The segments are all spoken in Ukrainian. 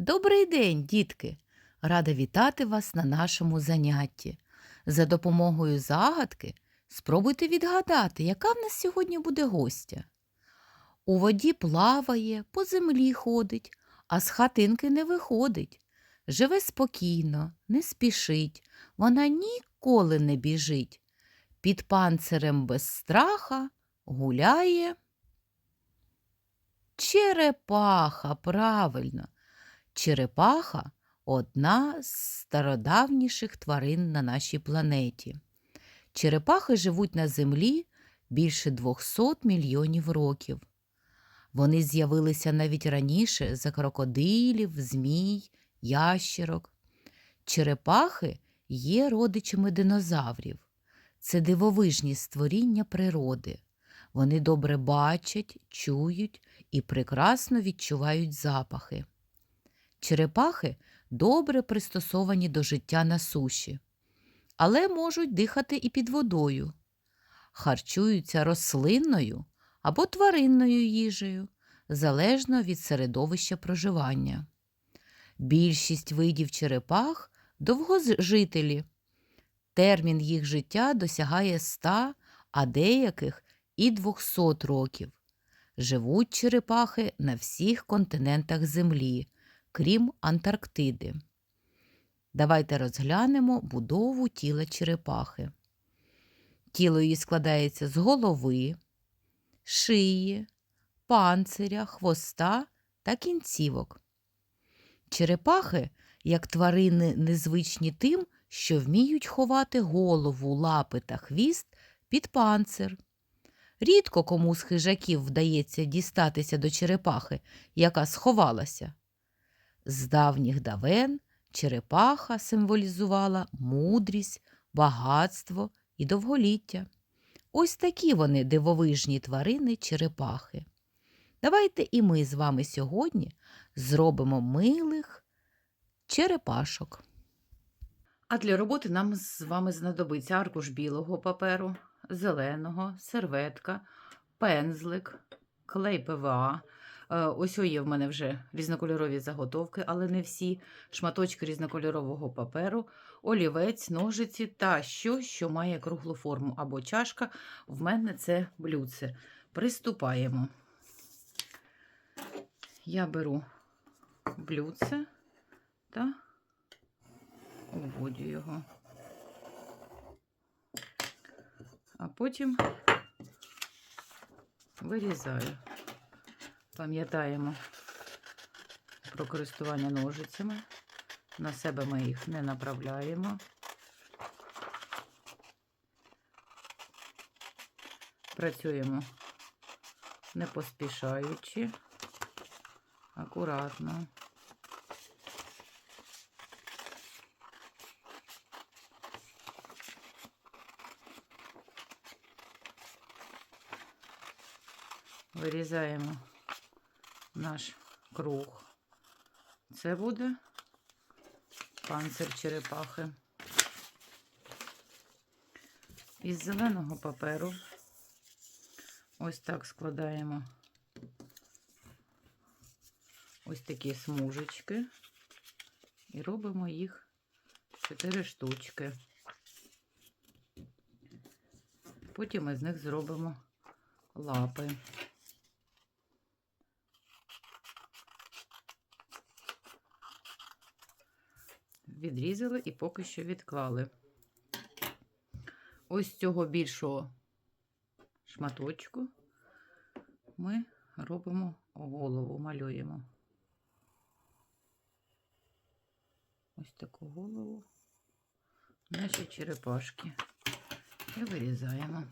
Добрий день, дітки! Рада вітати вас на нашому занятті. За допомогою загадки спробуйте відгадати, яка в нас сьогодні буде гостя. У воді плаває, по землі ходить, а з хатинки не виходить. Живе спокійно, не спішить, вона ніколи не біжить. Під панцирем без страха гуляє. Черепаха, правильно. Черепаха одна з стародавніших тварин на нашій планеті. Черепахи живуть на землі більше 200 мільйонів років. Вони з'явилися навіть раніше за крокодилів, змій, ящерок. Черепахи є родичами динозаврів. Це дивовижні створіння природи. Вони добре бачать, чують і прекрасно відчувають запахи. Черепахи добре пристосовані до життя на суші, але можуть дихати і під водою, харчуються рослинною або тваринною їжею, залежно від середовища проживання. Більшість видів черепах довгожителі. Термін їх життя досягає 100, а деяких і 200 років. Живуть черепахи на всіх континентах Землі, крім Антарктиди. Давайте розглянемо будову тіла черепахи. Тіло її складається з голови, шиї, панциря, хвоста та кінцівок. Черепахи, як тварини, незвичні тим, що вміють ховати голову, лапи та хвіст під панцир. Рідко кому з хижаків вдається дістатися до черепахи, яка сховалася. З давніх давен черепаха символізувала мудрість, багатство і довголіття. Ось такі вони дивовижні тварини черепахи. Давайте і ми з вами сьогодні зробимо милих черепашок. А для роботи нам з вами знадобиться аркуш білого паперу, зеленого, серветка, пензлик, клей ПВА. Е, Ось є в мене вже різнокольорові заготовки, але не всі, шматочки різнокольорового паперу, олівець, ножиці та що, що має круглу форму або чашка. В мене це блюдце. Приступаємо. Я беру блюдце та уводю його. А потім вирізаю. Пам'ятаємо про користування ножицями. На себе ми їх не направляємо. Працюємо не поспішаючи, акуратно. Вирізаємо наш круг. Це буде панцир черепахи. Із зеленого паперу ось так складаємо ось такі смужечки і робимо їх 4 штучки. Потім ми з них зробимо лапи. Відрізали і поки що відклали. Ось цього більшого шматочку ми робимо голову, малюємо. Ось таку голову наші черепашки і вирізаємо.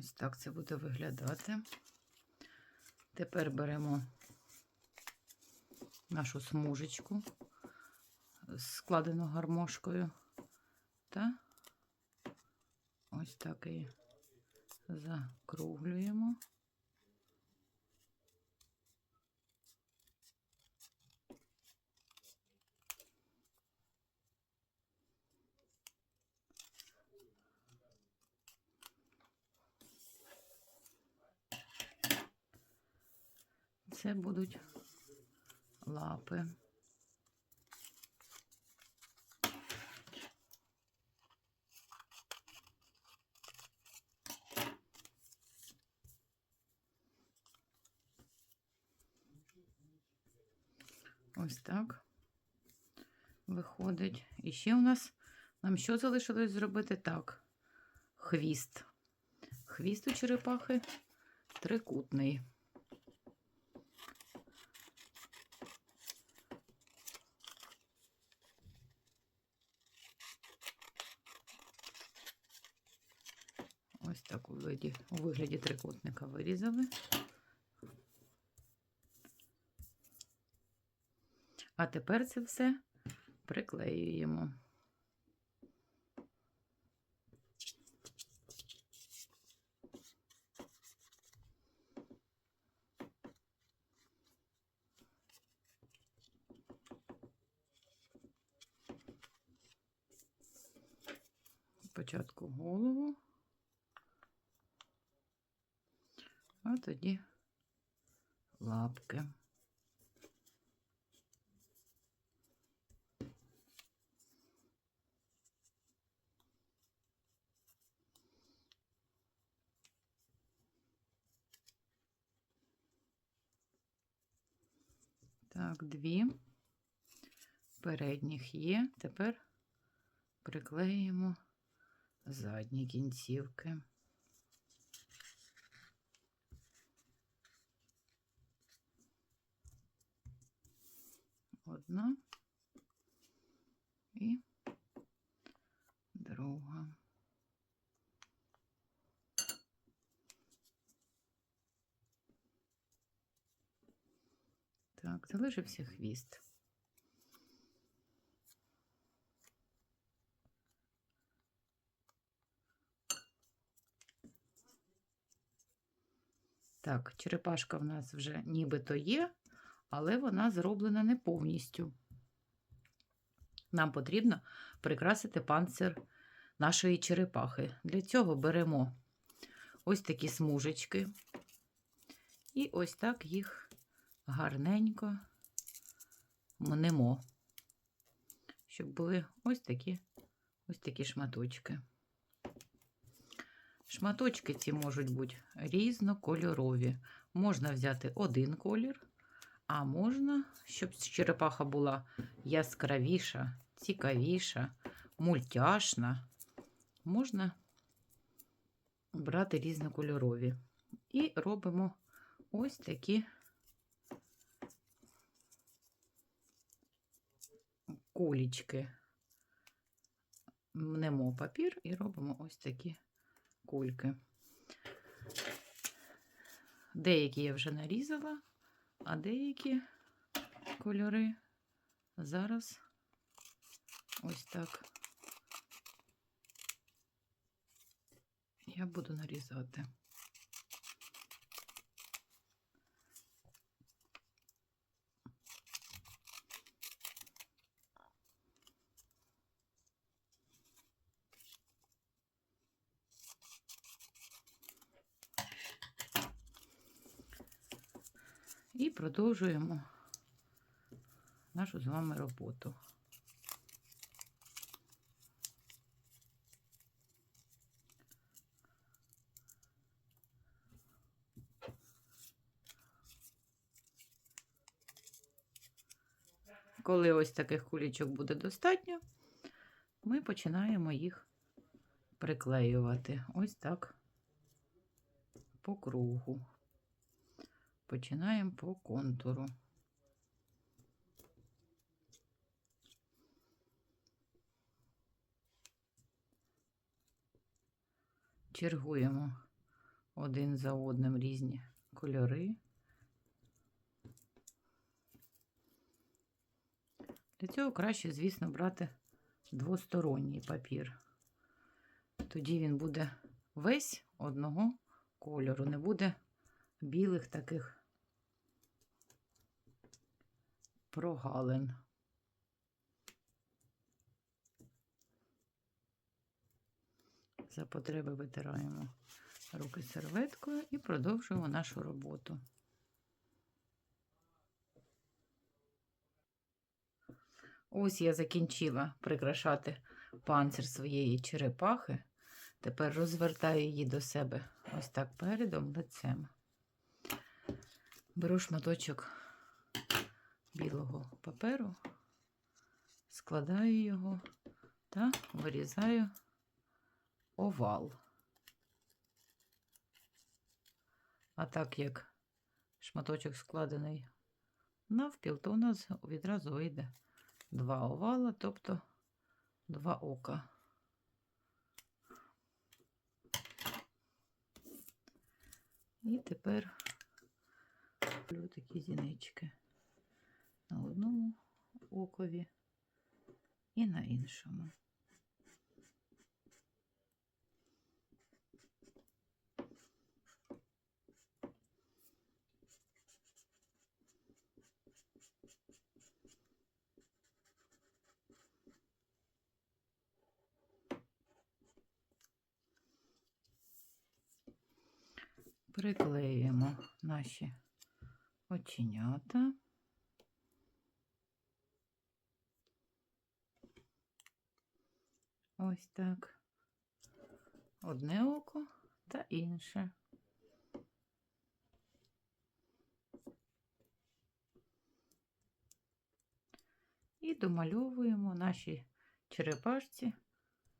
Ось так це буде виглядати. Тепер беремо нашу смужечку, складену гармошкою, та ось так і закруглюємо. Це будуть лапи. Ось так виходить. І ще у нас нам що залишилось зробити? Так, хвіст. Хвіст у черепахи трикутний. Ось так у вигляді, у вигляді трикутника вирізали. А тепер це все приклеюємо. Спочатку голову, а тоді лапки. Так, дві передніх є. Тепер приклеїмо задні кінцівки. Одна і друга. Так, залишився хвіст. Так, черепашка в нас вже нібито є, але вона зроблена не повністю. Нам потрібно прикрасити панцир нашої черепахи. Для цього беремо ось такі смужечки і ось так їх гарненько мнемо, щоб були ось такі, ось такі шматочки. Шматочки ці можуть бути різнокольорові. Можна взяти один колір, а можна, щоб черепаха була яскравіша, цікавіша, мультяшна, можна брати різнокольорові. І робимо ось такі кулічки. Мнемо папір і робимо ось такі кульки. Деякі я вже нарізала, а деякі кольори зараз ось так я буду нарізати. І продовжуємо нашу з вами роботу. Коли ось таких кулічок буде достатньо, ми починаємо їх приклеювати ось так по кругу. Починаємо по контуру. Чергуємо один за одним різні кольори. Для цього краще, звісно, брати двосторонній папір. Тоді він буде весь одного кольору, не буде білих таких прогалин. За потреби витираємо руки серветкою і продовжуємо нашу роботу. Ось я закінчила прикрашати панцир своєї черепахи. Тепер розвертаю її до себе ось так передом лицем. Беру шматочок білого паперу, складаю його та вирізаю овал. А так як шматочок складений навпіл, то у нас відразу вийде два овала, тобто два ока. І тепер роблю такі зінички на одному окові і на іншому. Приклеюємо наші оченята. Ось так. Одне око та інше. І домальовуємо наші черепашці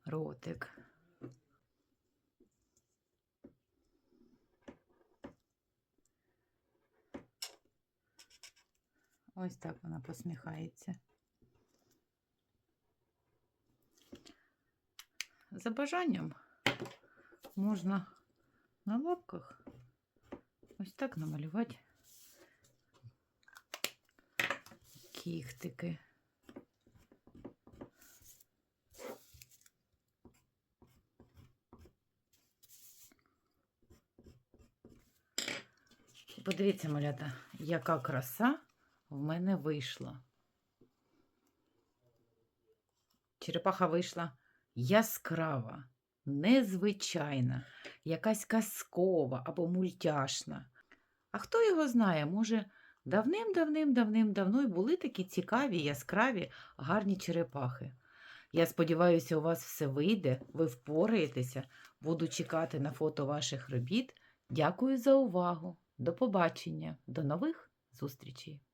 ротик. Ось так вона посміхається. За бажанням можна на лапках ось так намалювати кіхтики. Подивіться, малята, яка краса в мене вийшла. Черепаха вийшла яскрава, незвичайна, якась казкова або мультяшна. А хто його знає, може, давним-давним-давним-давно й були такі цікаві, яскраві, гарні черепахи. Я сподіваюся, у вас все вийде, ви впораєтеся. Буду чекати на фото ваших робіт. Дякую за увагу. До побачення, до нових зустрічей!